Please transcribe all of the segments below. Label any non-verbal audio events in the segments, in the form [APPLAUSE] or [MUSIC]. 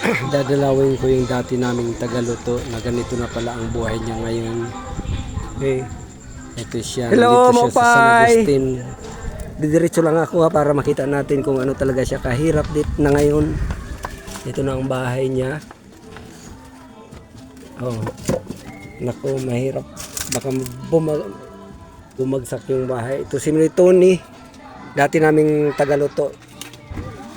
[COUGHS] dadalawin ko yung dati naming tagaluto na ganito na pala ang buhay niya ngayon. Okay. Ito siya. Hello, Dito siya sa San Mopay! Agustin. Didiretso lang ako ha para makita natin kung ano talaga siya kahirap dit na ngayon. Ito na ang bahay niya. Oh. Nako, mahirap. Baka bumag bumagsak yung bahay. Ito si Tony. Dati naming tagaluto.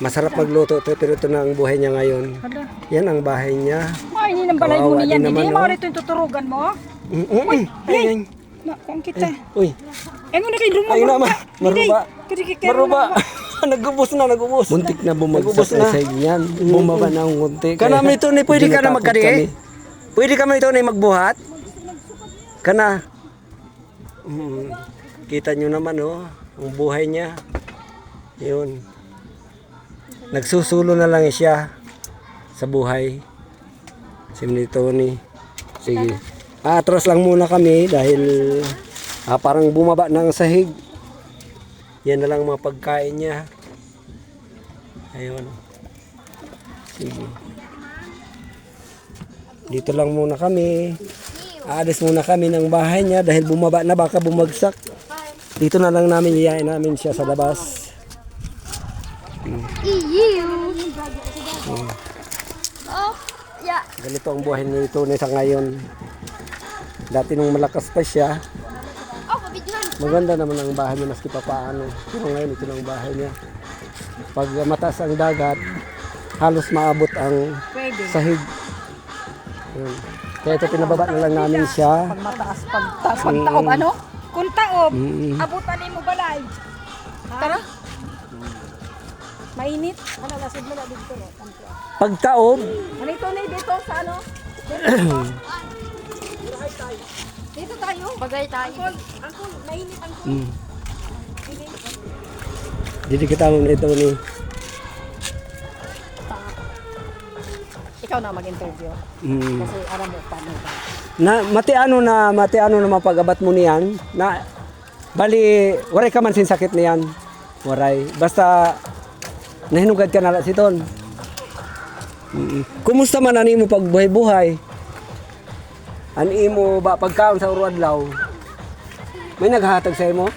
Masarap magluto to pero ito na ang buhay niya ngayon. Hala. Yan ang bahay niya. Ay, hindi nang balay mo Kawawa niyan. din Hindi naman, mo oh. rito yung tuturugan mo. Mm -mm. Ay, ay, Na, kung kita. Uy, Eh, mo na kayo lumo. ay naman. Maruba. Maruba. [LAUGHS] nagubos na, nagubos. Muntik na bumagsak Nagubos na. na. sa yan. Bumaba na ang konti. Kana kaya mo ito ni pwede ka na magkadi. Pwede ka mo ito ni magbuhat? Kana. Mm, kita nyo naman oh, ang buhay niya. Yun. Nagsusulo na lang siya sa buhay. Si Tony. Sige. Atras lang muna kami dahil ah, parang bumaba ang sahig. Yan na lang mga pagkain niya. Ayun. Sige. Dito lang muna kami. Aalis muna kami ng bahay niya dahil bumaba na baka bumagsak. Dito na lang namin iyain namin siya sa labas. Oh, yeah. Ganito ang buhay ni Tony sa ngayon. Dati nung malakas pa siya, Oh, maganda naman ang bahay niya maski pa paano. Pero ngayon ito na ang bahay niya. Pag mataas ang dagat, halos maabot ang Pwede. sahig. Yun. Kaya ito pinababa na lang namin siya. Pag mataas, pag, ta, pag taob, ano? Kung taob, Mm. abutan mo balay. Tara. Mainit. Ano, lasod mo na dito. no? Pagtaob, Ano ito na dito sa ano? Dito, dito tayo. Bagay tayo. Angkol, angkol, mainit angkol. Mm. Dito kita mo nito ni. Ikaw na mag-interview. Mm. Kasi alam mo paano ba. Na mati ano na mati ano na mapagabat mo niyan na bali waray ka man sin sakit niyan. Waray. Basta nahinugad ka na siton. Mm. Kumusta man ani mo pagbuhay-buhay? Ani mo ba pagkaon sa uradlaw? May naghahatag sa imo?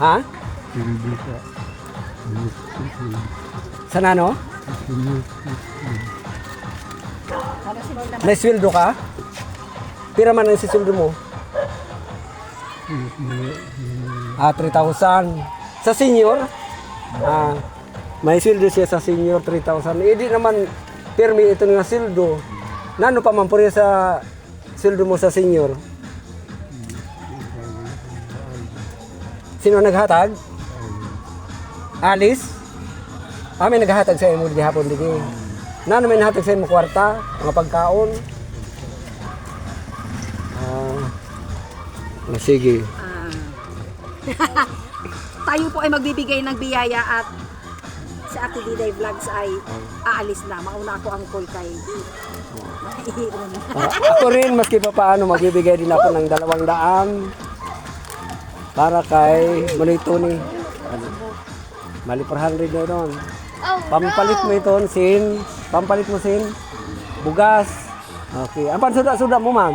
Ha? Sa nano? Ano si sweldo ka? Pira man ang sisweldo mo? Ah, 3,000. Sa senior? Ah, may sweldo siya sa senior, 3,000. Eh, di naman, pirmi ito nga sweldo. Nano pa man po sa sweldo mo sa senior? Sino naghatag? Alice? Ah, may naghatag sa imo di hapon eh. Nano may naghatag sa imo kwarta, mga pagkaon? Ah, ah, sige. [LAUGHS] Tayo po ay magbibigay ng biyaya at si Ate Diday Vlogs ay aalis na. Mauna ako ang call kay Ah, ako rin, maski pa paano, magbibigay din ako ng dalawang daan para kay Manito ni ano, Mali 400 na doon. Pampalit mo ito, sin. Pampalit mo, sin. Bugas. Okay. Ang pansuda-suda mo, ma'am?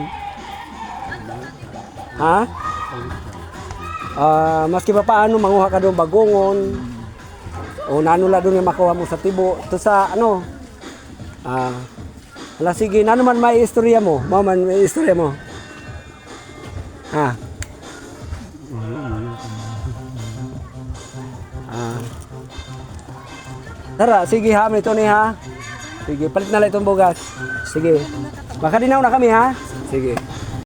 Ha? Ah, maski pa paano, manguha ka doon bagongon. O nanula doon yung makuha mo sa tibo. Ito sa, ano? Ah, Ala, sige, na naman may istorya mo? Maman, may istorya mo? Ha? Ah. Tara, sige ha, ito ni ha. Sige, palit na lang itong bugas. Sige. Makadinaw na kami ha. Sige.